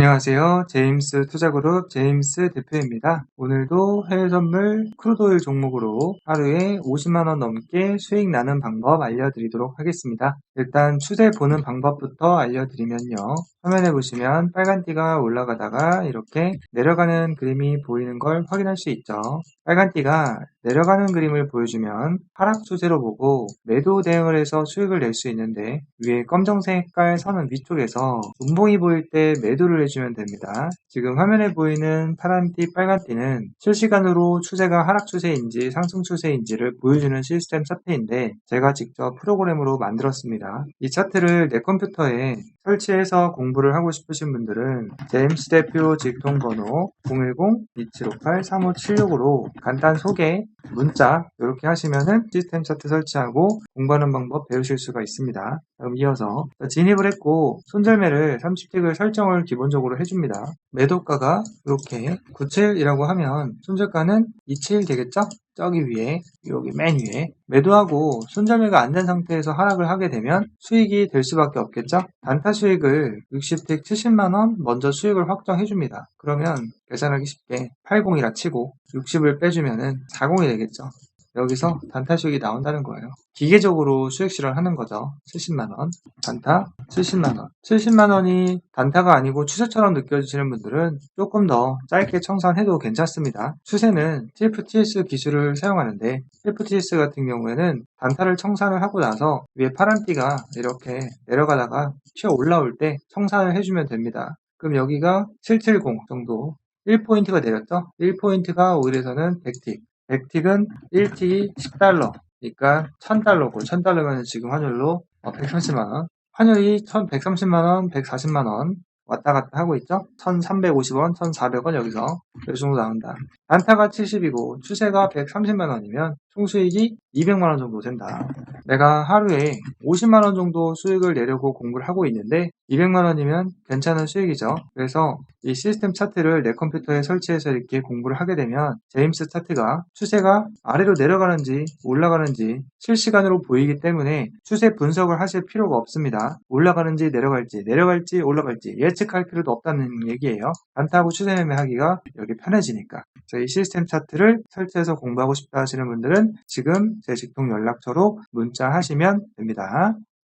안녕하세요. 제임스 투자그룹 제임스 대표입니다. 오늘도 해외 선물 크루도일 종목으로 하루에 50만원 넘게 수익 나는 방법 알려드리도록 하겠습니다. 일단 추세 보는 방법부터 알려드리면요. 화면에 보시면 빨간 띠가 올라가다가 이렇게 내려가는 그림이 보이는 걸 확인할 수 있죠. 빨간 띠가 내려가는 그림을 보여주면 하락 추세로 보고 매도 대응을 해서 수익을 낼 수 있는데 위에 검정색 깔 선은 위쪽에서 운봉이 보일 때 매도를 해주면 됩니다. 지금 화면에 보이는 파란 띠, 빨간 띠는 실시간으로 추세가 하락 추세인지 상승 추세인지를 보여주는 시스템 차트인데 제가 직접 프로그램으로 만들었습니다. 이 차트를 내 컴퓨터에 설치해서 공부를 하고 싶으신 분들은 제임스 대표 직통번호 010-2758-3576으로 간단 소개, 문자 이렇게 하시면은 시스템 차트 설치하고 공부하는 방법 배우실 수가 있습니다. 그럼 이어서 진입을 했고 손절매를 30틱을 설정을 기본적으로 해줍니다. 매도가가 이렇게 97이라고 하면 손절가는 27 되겠죠? 저기 위에 여기 맨 위에 매도하고 손절매가 안 된 상태에서 하락을 하게 되면 수익이 될 수밖에 없겠죠? 단타 수익을 60틱 70만원 먼저 수익을 확정해 줍니다. 그러면 계산하기 쉽게 80이라 치고 60을 빼주면은 40이 되겠죠. 여기서 단타 수익이 나온다는 거예요. 기계적으로 수익 실현하는 거죠. 70만원. 단타 70만원. 70만원이 단타가 아니고 추세처럼 느껴지시는 분들은 조금 더 짧게 청산해도 괜찮습니다. 추세는 TFTS 기술을 사용하는데 TFTS 같은 경우에는 단타를 청산을 하고 나서 위에 파란 띠가 이렇게 내려가다가 튀어 올라올 때 청산을 해주면 됩니다. 그럼 여기가 770 정도 1포인트가 내렸죠? 1포인트가 오일에서는 100틱. 100틱은 1틱이 10달러. 그러니까 1000달러고 1000달러면 지금 환율로 130만원. 환율이 1130만원, 140만원 왔다 갔다 하고 있죠? 1350원, 1400원 여기서 이 정도 나온다. 단타가 70이고 추세가 130만원이면 총수익이 200만원 정도 된다. 내가 하루에 50만원 정도 수익을 내려고 공부를 하고 있는데 200만원이면 괜찮은 수익이죠. 그래서 이 시스템 차트를 내 컴퓨터에 설치해서 이렇게 공부를 하게 되면 제임스 차트가 추세가 아래로 내려가는지 올라가는지 실시간으로 보이기 때문에 추세 분석을 하실 필요가 없습니다. 올라가는지 내려갈지 내려갈지 올라갈지 예측할 필요도 없다는 얘기예요. 단타하고 추세 매매하기가 여기 편해지니까. 이 시스템 차트를 설치해서 공부하고 싶다 하시는 분들은 지금 제 직통 연락처로 문자 하시면 됩니다.